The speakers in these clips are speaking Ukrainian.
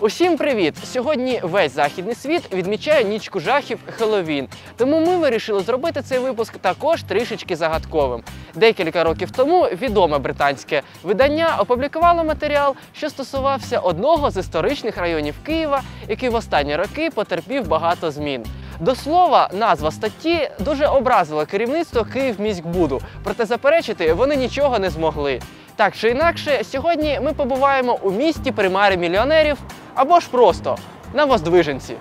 Усім привіт! Сьогодні весь західний світ відмічає нічку жахів Хеллоуін. Тому ми вирішили зробити цей випуск також трішечки загадковим. Декілька років тому відоме британське видання опублікувало матеріал, що стосувався одного з історичних районів Києва, який в останні роки потерпів багато змін. До слова, назва статті дуже образила керівництво Київміськбуду, проте заперечити вони нічого не змогли. Так чи інакше, сьогодні ми побуваємо у місті примари мільйонерів або ж просто на Воздвиженці.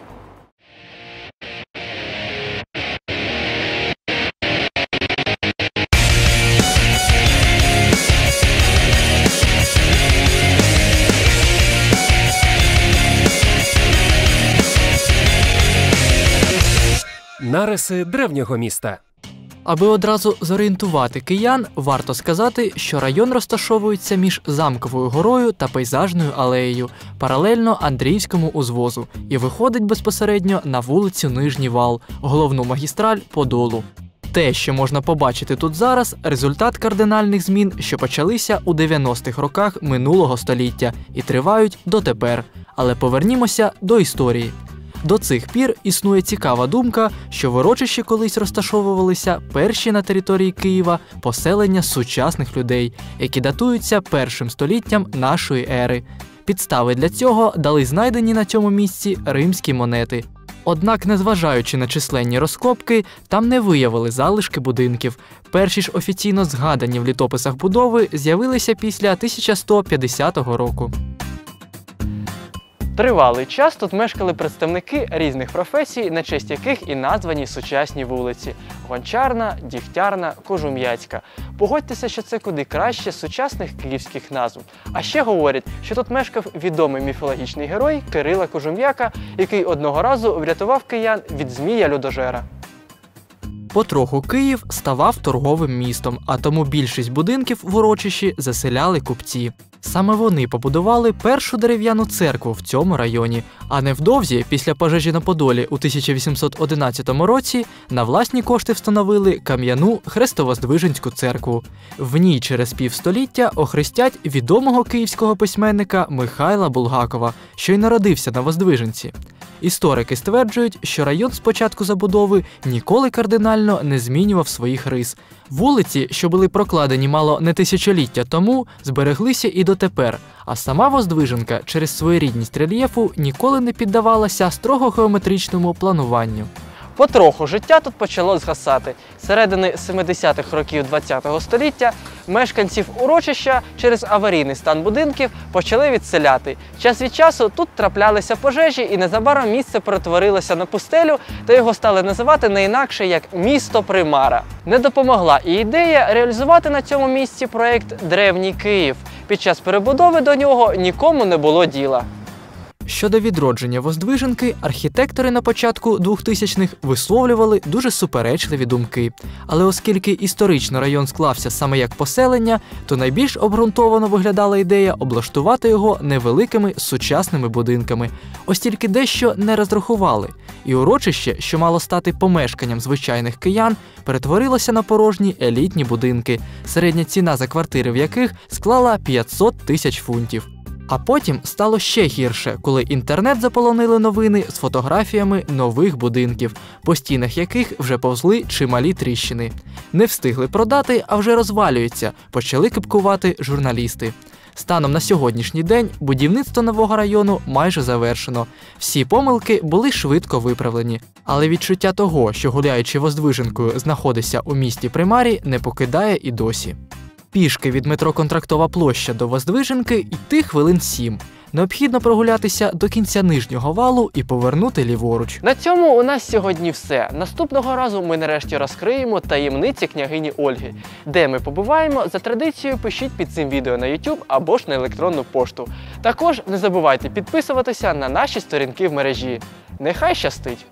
Нариси древнього міста. Аби одразу зорієнтувати киян, варто сказати, що район розташовується між замковою горою та пейзажною алеєю, паралельно Андріївському узвозу, і виходить безпосередньо на вулицю Нижній Вал, головну магістраль Подолу. Те, що можна побачити тут зараз, результат кардинальних змін, що почалися у 90-х роках минулого століття і тривають дотепер. Але повернімося до історії. До цих пір існує цікава думка, що в урочищі колись розташовувалися перші на території Києва поселення сучасних людей, які датуються першим століттям нашої ери. Підстави для цього дали знайдені на цьому місці римські монети. Однак, незважаючи на численні розкопки, там не виявили залишки будинків. Перші ж офіційно згадані в літописах будови з'явилися після 1150 року. Тривалий час тут мешкали представники різних професій, на честь яких і названі сучасні вулиці: Гончарна, Дігтярна, Кожум'яцька. Погодьтеся, що це куди краще сучасних київських назв. А ще говорять, що тут мешкав відомий міфологічний герой Кирила Кожум'яка, який одного разу врятував киян від змія людожера. Потроху Київ ставав торговим містом, а тому більшість будинків в урочищі заселяли купці. Саме вони побудували першу дерев'яну церкву в цьому районі. А невдовзі, після пожежі на Подолі у 1811 році, на власні кошти встановили кам'яну Хрестовоздвиженську церкву. В ній через півстоліття охрестять відомого київського письменника Михайла Булгакова, що й народився на Воздвиженці. Історики стверджують, що район з початку забудови ніколи кардинально не змінював своїх рис. Вулиці, що були прокладені мало не тисячоліття тому, збереглися і дотепер. А сама Воздвиженка через своєрідність рельєфу ніколи не піддавалася строго геометричному плануванню. Потроху життя тут почало згасати. Середини 70-х років ХХ століття мешканців урочища через аварійний стан будинків почали відселяти. Час від часу тут траплялися пожежі, і незабаром місце перетворилося на пустелю, та його стали називати не інакше як місто Примара. Не допомогла і ідея реалізувати на цьому місці проект Древній Київ. Під час перебудови до нього нікому не було діла. Щодо відродження Воздвиженки, архітектори на початку 2000-х висловлювали дуже суперечливі думки. Але оскільки історично район склався саме як поселення, то найбільш обґрунтовано виглядала ідея облаштувати його невеликими сучасними будинками. Ось тільки дещо не розрахували. І урочище, що мало стати помешканням звичайних киян, перетворилося на порожні елітні будинки, середня ціна за квартири в яких склала 500 тисяч фунтів. А потім стало ще гірше, коли інтернет заполонили новини з фотографіями нових будинків, по стінах яких вже повзли чималі тріщини. Не встигли продати, а вже розвалюються, почали кипкувати журналісти. Станом на сьогоднішній день будівництво нового району майже завершено. Всі помилки були швидко виправлені. Але відчуття того, що гуляючи воздвиженкою знаходиться у місті Примарі, не покидає і досі. Пішки від метро Контрактова площа до Воздвиженки йти хвилин сім. Необхідно прогулятися до кінця нижнього валу і повернути ліворуч. На цьому у нас сьогодні все. Наступного разу ми нарешті розкриємо таємниці княгині Ольги. Де ми побуваємо, за традицією пишіть під цим відео на YouTube або ж на електронну пошту. Також не забувайте підписуватися на наші сторінки в мережі. Нехай щастить!